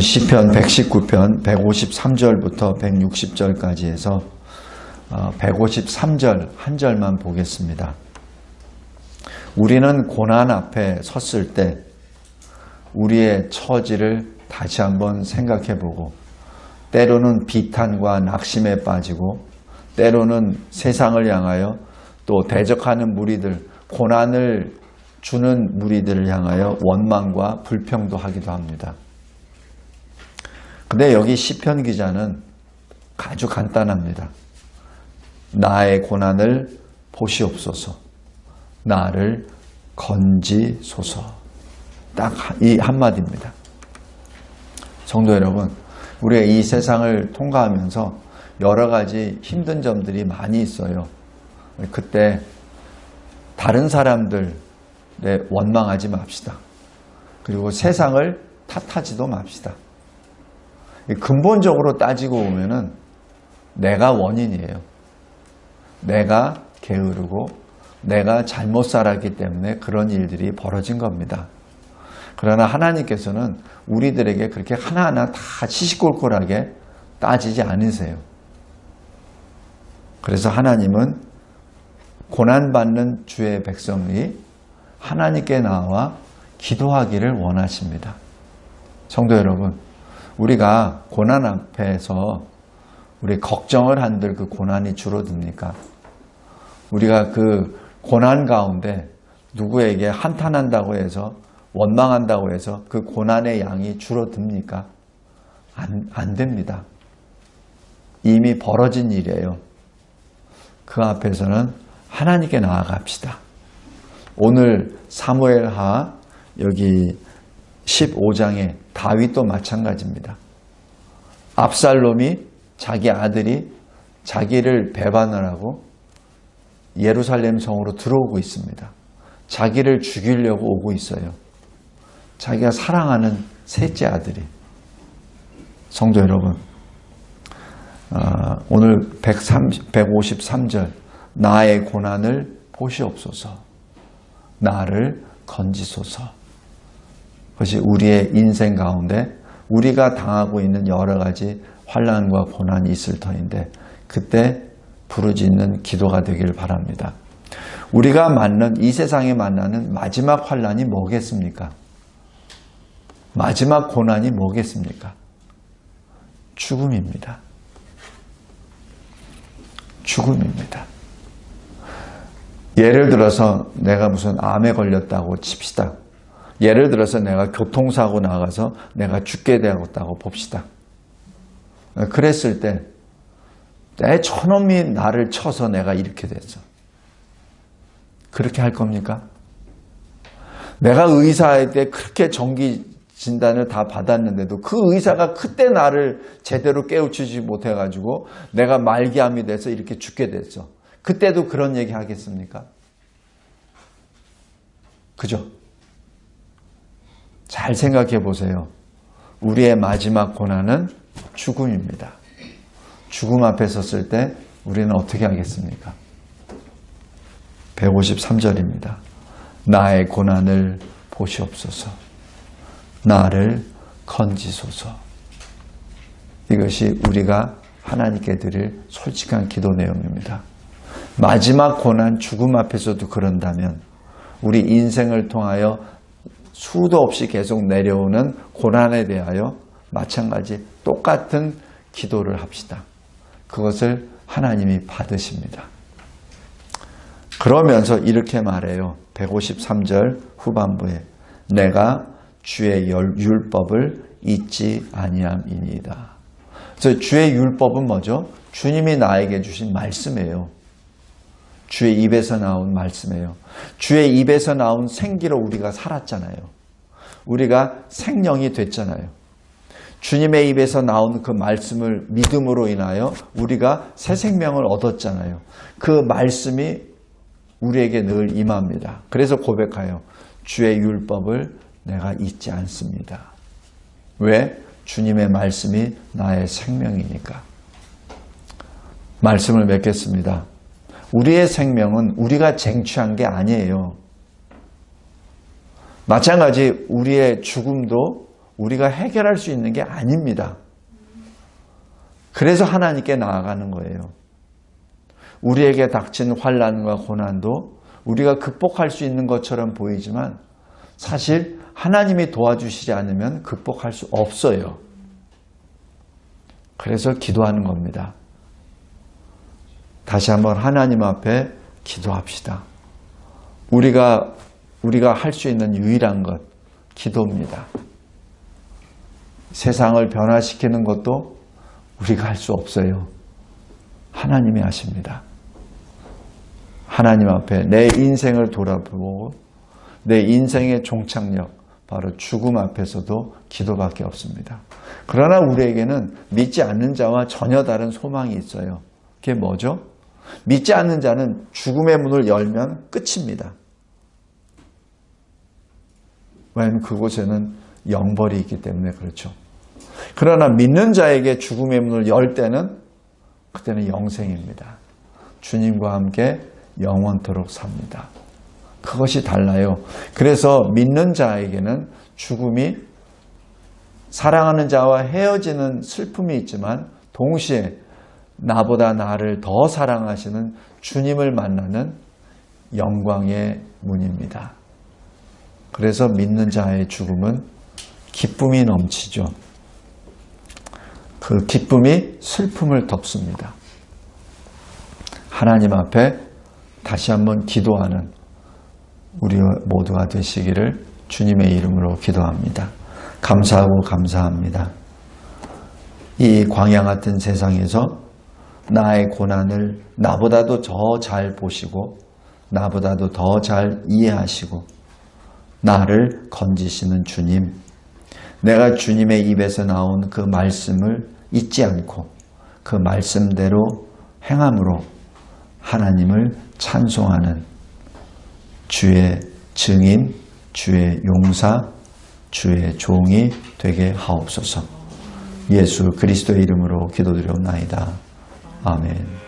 시편 119편 153절부터 160절까지 해서 153절 한 절만 보겠습니다. 우리는 고난 앞에 섰을 때 우리의 처지를 다시 한번 생각해 보고 때로는 비탄과 낙심에 빠지고 때로는 세상을 향하여 또 대적하는 무리들 고난을 주는 무리들을 향하여 원망과 불평도 하기도 합니다. 근데 여기 시편 기자는 아주 간단합니다. 나의 고난을 보시옵소서. 나를 건지소서. 딱 이 한마디입니다. 성도 여러분, 우리가 이 세상을 통과하면서 여러 가지 힘든 점들이 많이 있어요. 그때 다른 사람들에 원망하지 맙시다. 그리고 세상을 탓하지도 맙시다. 근본적으로 따지고 보면은 내가 원인이에요. 내가 게으르고 내가 잘못 살았기 때문에 그런 일들이 벌어진 겁니다. 그러나 하나님께서는 우리들에게 그렇게 하나하나 다 시시콜콜하게 따지지 않으세요. 그래서 하나님은 고난받는 주의 백성이 하나님께 나와 기도하기를 원하십니다. 성도 여러분, 우리가 고난 앞에서 우리 걱정을 한들 그 고난이 줄어듭니까? 우리가 그 고난 가운데 누구에게 한탄한다고 해서 원망한다고 해서 그 고난의 양이 줄어듭니까? 안, 안 됩니다. 이미 벌어진 일이에요. 그 앞에서는 하나님께 나아갑시다. 오늘 사무엘하 여기 15장에 다윗도 마찬가지입니다. 압살롬이 자기 아들이 자기를 배반을 하고 예루살렘 성으로 들어오고 있습니다. 자기를 죽이려고 오고 있어요. 자기가 사랑하는 셋째 아들이. 성도 여러분, 어, 오늘 130, 153절 나의 고난을 보시옵소서 나를 건지소서 그것이 우리의 인생 가운데 우리가 당하고 있는 여러 가지 환란과 고난이 있을 터인데 그때 부르짖는 기도가 되길 바랍니다. 우리가 맞는 이 세상에 만나는 마지막 환란이 뭐겠습니까? 마지막 고난이 뭐겠습니까? 죽음입니다. 죽음입니다. 예를 들어서 내가 무슨 암에 걸렸다고 칩시다. 예를 들어서 내가 교통사고 나가서 내가 죽게 되었다고 봅시다. 그랬을 때, 내 저놈이 나를 쳐서 내가 이렇게 됐어. 그렇게 할 겁니까? 내가 의사할 때 그렇게 정기 진단을 다 받았는데도 그 의사가 그때 나를 제대로 깨우치지 못해가지고 내가 말기암이 돼서 이렇게 죽게 됐어. 그때도 그런 얘기 하겠습니까? 그죠? 잘 생각해 보세요. 우리의 마지막 고난은 죽음입니다. 죽음 앞에 섰을 때 우리는 어떻게 하겠습니까? 153절입니다. 나의 고난을 보시옵소서. 나를 건지소서. 이것이 우리가 하나님께 드릴 솔직한 기도 내용입니다. 마지막 고난 죽음 앞에서도 그런다면 우리 인생을 통하여 수도 없이 계속 내려오는 고난에 대하여 마찬가지 똑같은 기도를 합시다. 그것을 하나님이 받으십니다. 그러면서 이렇게 말해요. 153절 후반부에 내가 주의 율법을 잊지 아니함이니이다. 그래서 주의 율법은 뭐죠? 주님이 나에게 주신 말씀이에요. 주의 입에서 나온 말씀이에요. 주의 입에서 나온 생기로 우리가 살았잖아요. 우리가 생명이 됐잖아요. 주님의 입에서 나온 그 말씀을 믿음으로 인하여 우리가 새 생명을 얻었잖아요. 그 말씀이 우리에게 늘 임합니다. 그래서 고백하여 주의 율법을 내가 잊지 않습니다. 왜? 주님의 말씀이 나의 생명이니까. 말씀을 맺겠습니다. 우리의 생명은 우리가 쟁취한 게 아니에요. 마찬가지 우리의 죽음도 우리가 해결할 수 있는 게 아닙니다. 그래서 하나님께 나아가는 거예요. 우리에게 닥친 환란과 고난도 우리가 극복할 수 있는 것처럼 보이지만 사실 하나님이 도와주시지 않으면 극복할 수 없어요. 그래서 기도하는 겁니다. 다시 한번 하나님 앞에 기도합시다. 우리가 우리가 할 수 있는 유일한 것 기도입니다. 세상을 변화시키는 것도 우리가 할 수 없어요. 하나님이 하십니다. 하나님 앞에 내 인생을 돌아보고 내 인생의 종착역 바로 죽음 앞에서도 기도밖에 없습니다. 그러나 우리에게는 믿지 않는 자와 전혀 다른 소망이 있어요. 그게 뭐죠? 믿지 않는 자는 죽음의 문을 열면 끝입니다. 왜냐하면 그곳에는 영벌이 있기 때문에 그렇죠. 그러나 믿는 자에게 죽음의 문을 열 때는 그때는 영생입니다. 주님과 함께 영원토록 삽니다. 그것이 달라요. 그래서 믿는 자에게는 죽음이 사랑하는 자와 헤어지는 슬픔이 있지만 동시에 나보다 나를 더 사랑하시는 주님을 만나는 영광의 문입니다. 그래서 믿는 자의 죽음은 기쁨이 넘치죠. 그 기쁨이 슬픔을 덮습니다. 하나님 앞에 다시 한번 기도하는 우리 모두가 되시기를 주님의 이름으로 기도합니다. 감사하고 감사합니다. 이 광야 같은 세상에서 나의 고난을 나보다도 더 잘 보시고 나보다도 더 잘 이해하시고 나를 건지시는 주님. 내가 주님의 입에서 나온 그 말씀을 잊지 않고 그 말씀대로 행함으로 하나님을 찬송하는 주의 증인, 주의 용사, 주의 종이 되게 하옵소서. 예수 그리스도의 이름으로 기도드려옵나이다. 아멘.